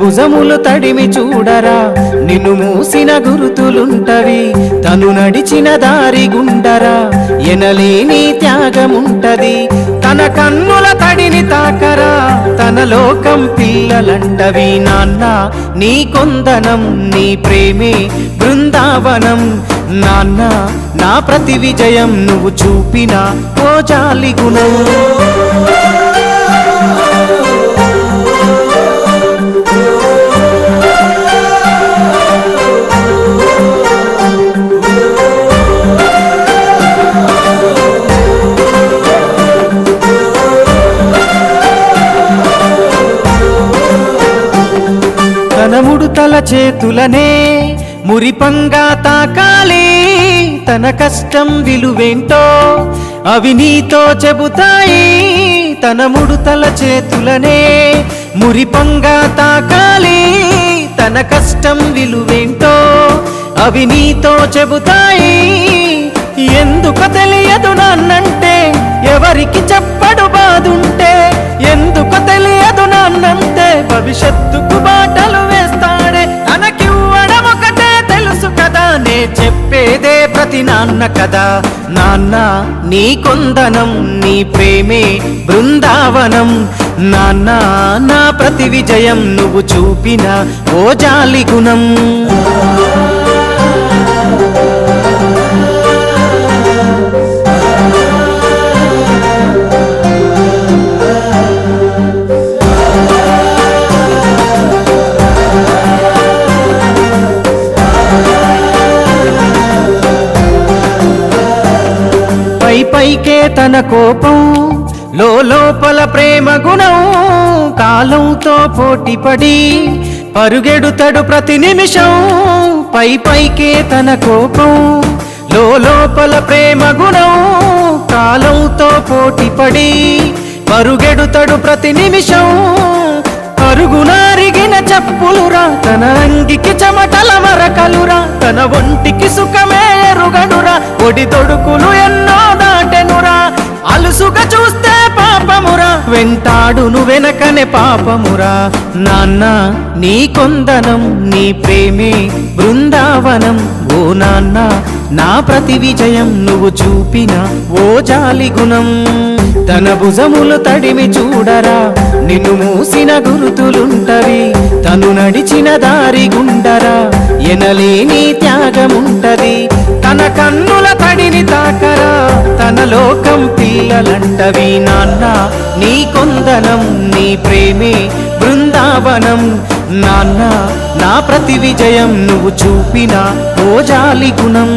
భుజములు తడిమి చూడరా. నిన్ను మూసిన గురుతులుంటవి తను నడిచిన దారి గుండరా. ఎనలేని త్యాగముంటది తన కన్నుల తడిని తాకరా. తన లోకం పిల్లలంటవి నాన్న నీ కొందనం నీ ప్రేమే బృందావనం. నాన్న నా ప్రతి విజయం నువ్వు చూపిన ఓ జాలి గుణం. చేతులనే మురిపంగా తాకాలి. తన కష్టం విలువేంటో అవి నీతో చెబుతాయి. తన ముడుతల చేతులనే మురిపంగా తాకాలి. తన కష్టం విలువేంటో అవి నీతో చెబుతాయి. ఎందుకు తెలియదు నాన్నంటే ఎవరికి చెప్పడు బాదుంటే ఎందుకు తెలియదు నాన్నంటే భవిష్యత్తుకు బాధ చెప్పేదే నాన్న కదా నాన్న నీ కొందనం నీ ప్రేమే బృందావనం. నాన్న నా ప్రతి విజయం నువ్వు చూపిన ఓ జాలి గుణం. తన కోపం లోపల ప్రేమ గుణం కాలంతో పోటీపడి పరుగెడుతడు ప్రతి నిమిషం. పై పైకే తన కోపం లోపల ప్రేమ గుణం కాలంతో పోటీపడి పరుగెడుతడు ప్రతి నిమిషం. పరుగునారిగిన చెప్పులురా తన అంగికి చెమటల మరకలురా తన ఒంటికి సుఖమే ఎరుగడురా ఒడి తొడుకులు ఎన్నోదా అలుసుగా చూస్తే పాపమురా. వెంటాడును వెనకనే పాపమురా. నాన్న నీ కొందనం నీ ప్రేమే బృందావనం. ఓ నాన్న నా ప్రతి విజయం నువ్వు చూపిన ఓ జాలి గుణం. తన భుజములు తడిమి చూడరా నిన్ను మూసిన గురుతులుంటవి. తను నడిచిన దారి గుండరా ఎనలేని త్యాగముంటది తన కన్నుల తడిని తాకరా తన లోకం పిల్లలంటవి నాన్న. నీ కొందనం నీ ప్రేమే బృందావనం నాన్న. నా ప్రతి విజయం నువ్వు చూపిన ఓజాలి గుణం.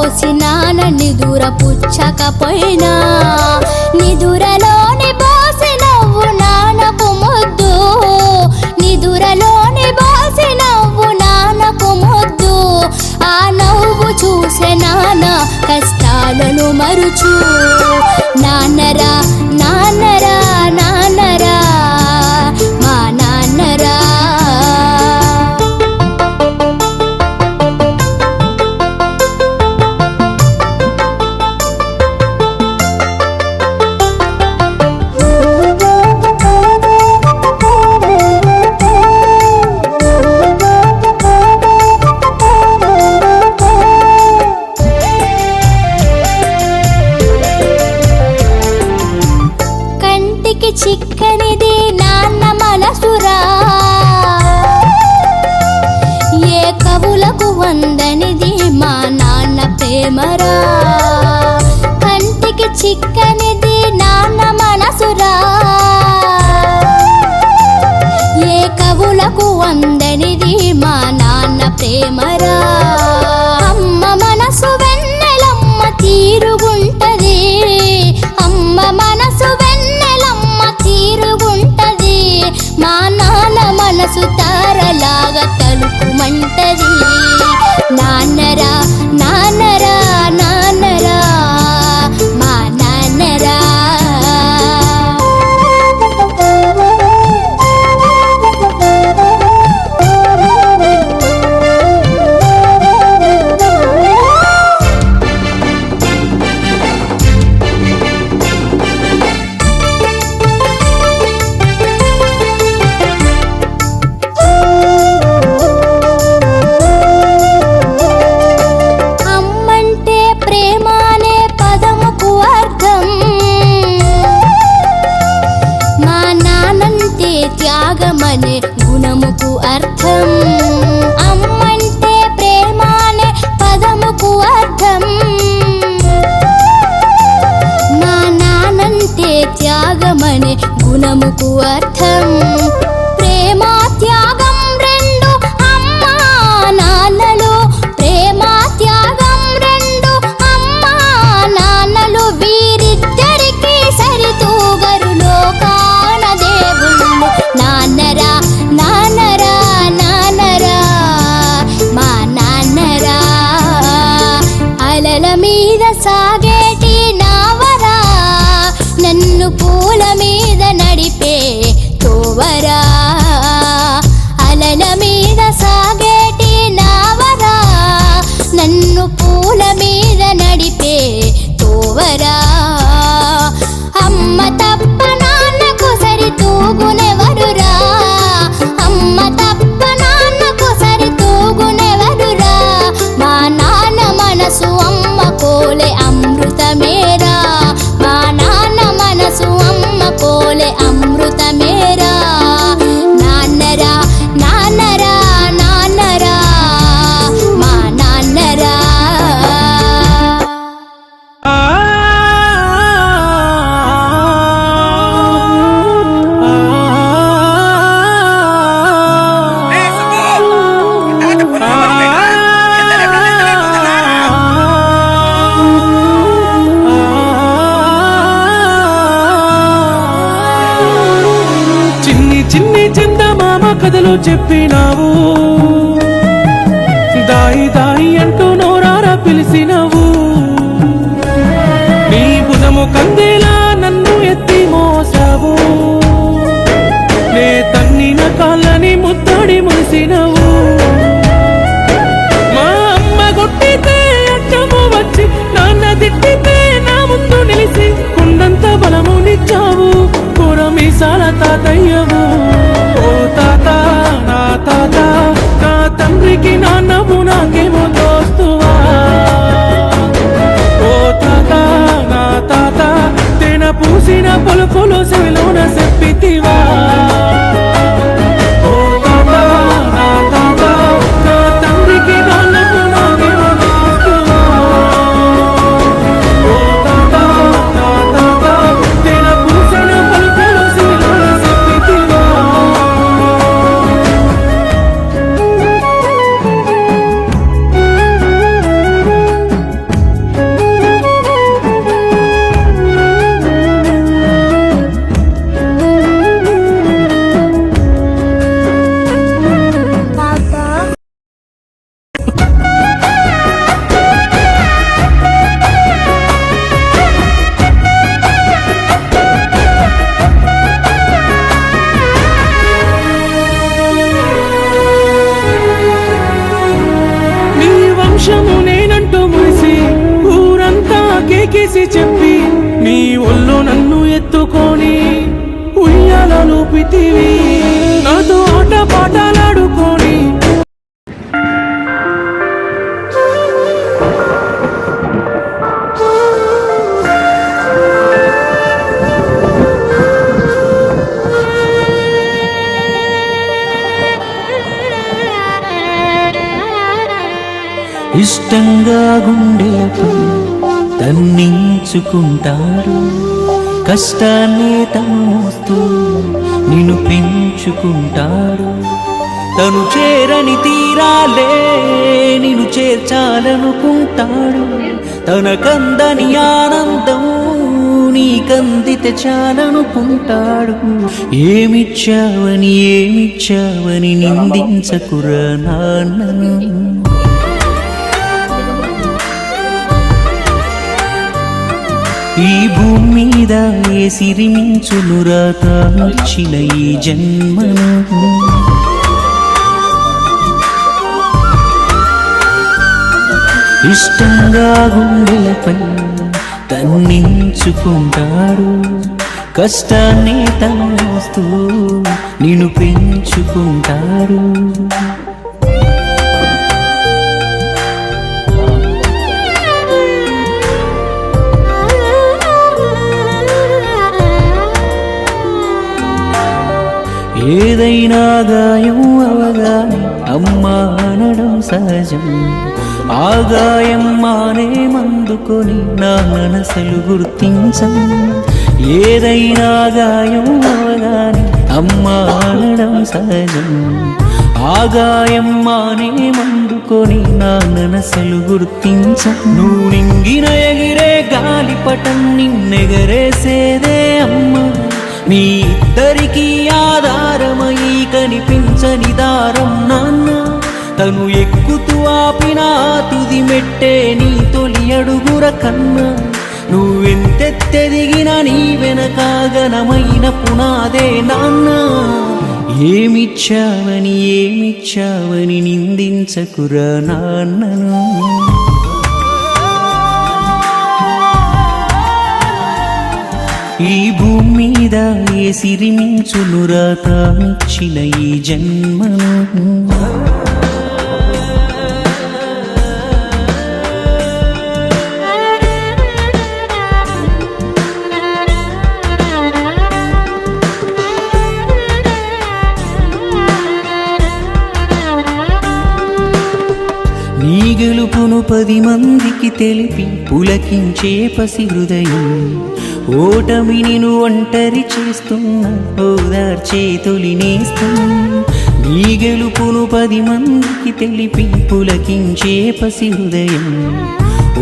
పోసినాన నిదుర పుచ్చకపోయినా నిదురలోని బాసి నవ్వు నానకు ముద్దు. నిదురలోని బాసి నవ్వు నానకు ముద్దు. ఆ నవ్వు చూసే నాన్న కష్టాలను మరుచు. నాన్నరా అందనిది మా నాన్న ప్రేమరా. అమ్మ మనసు వెన్నెలమ్మ తీరుగుంటది. అమ్మ మనసు వెన్నెలమ్మ తీరుగుంటది. మా నాన్న మనసు తారలాగా తలుపుమంటది నాన్నరా నాన్నరా. గుణముకు అర్థం దాయి దాయి అంటూ నోరారా పిలిచినవు. నీ భుజము కందేలా నన్ను ఎత్తి మోసావు. నే తన్నిన కాళ్ళని ముద్దడి ముసినవు మా అమ్మ కొట్టితే అట్టము వచ్చి నాన్న తిట్టితే నా ముందు నిలిచి కుండంత బలమునిచ్చావు కూర మీసాల తాతయ్యవు. తండ్రికి నాన్నవు నాకేమో ఉయ్యాలలో పితివి నాతో ఆట పాటలాడుకొని. ఇష్టంగా గుండెలపై తన్నించుకుంటారు కష్టాన్ని తను నిన్ను పెంచుకుంటాడు. తను చేరని తీరాలే నిన్ను చేర్చాలనుకుంటాడు. తన కందని ఆనందం నీకందితే చాలనుకుంటాడు. ఏమిచ్చావని ఏమిచ్చావని నిందించకురా నాన్నను ఈ భూమి మీద ఏ సిరిమించునురా తానిచ్చిన ఈ జన్మను? ఇష్టంగా గుండెలపై తన్నించుకుంటాడు కష్టాన్ని తమోస్తూ నిన్ను పెంచుకుంటాడు ఏదైనా గాయం అవగానే అమ్మా అనడం సహజం. ఆదాయం మానే మందుకొని నా మనసులు గుర్తించం. ఏదైనా గాయం అవగానే అమ్మా అనడం సహజం. ఆదాయం మానే మందుకొని నా మనసులు గుర్తించం. నువ్వు నింగిన ఎగిరే గాలిపటం నిన్నెగరేసేదే అమ్మా. మీ ఇద్దరికి ఆధారమై కనిపించని దారం నాన్న. తను ఎక్కుతూ ఆపిన తుది మెట్టే నీ తొలి అడుగుర కన్నా. నువ్వెంతెత్తెదిగిన నీ వెనకాగనమైన పునాదే నాన్న. ఏమిచ్చావని ఏమిచ్చావని నిందించకురా నాన్నను. ఈ భూమి మీద ఏ సిరిమించునురా తానిచ్చిన ఈ జన్మను? నీ గెలుపును పది మందికి తెలిపి పులకించే పసి హృదయం. ఓటమి నిన్ను ఒంటరి చేస్తున్న ఓదార్చే తొలి నీ గెలుపును పది మందికి తెలిపి పులకించే పసి హృదయం.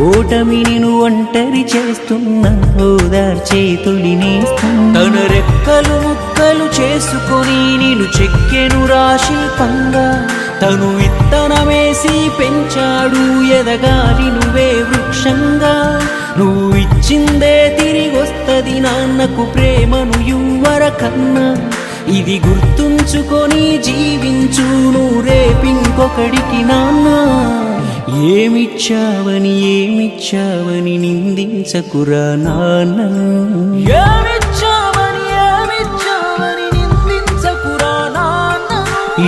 ఓటమి నిన్ను ఒంటరి చేస్తున్న ఓదార్చే తొలి నేస్తం. తన రెక్కలు ముక్కలు చేసుకొని నేను చెక్కెను రాశిల్పంగా తను విత్తనమేసి పెంచాడు ఎదగాలి నువ్వే వృక్షంగా. నువ్వు ఇచ్చిందే తిరిగొస్తది నాన్నకు ప్రేమను యువర కన్నా. ఇది గుర్తుంచుకొని జీవించు నువ్వు రేపింకొకడికి నాన్న. ఏమిచ్చావని ఏమిచ్చావని నిందించకురా నాన్న. ఏమిచ్చావని ఏమిచ్చావని నిందించకురా నాన్న.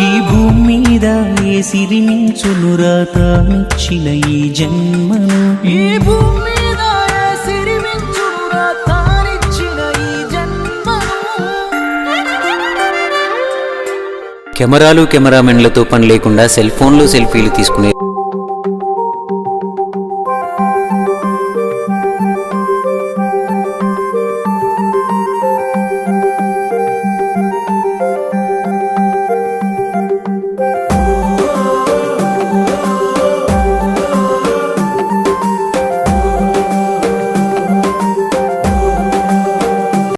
ఈ భూమి మీద ఏ సిరిమించునురా తానిచ్చిన ఈ జన్మను. ఈ భూమి కెమెరాలు కెమెరామెన్లతో పని లేకుండా సెల్ ఫోన్లు సెల్ఫీలు తీసుకునే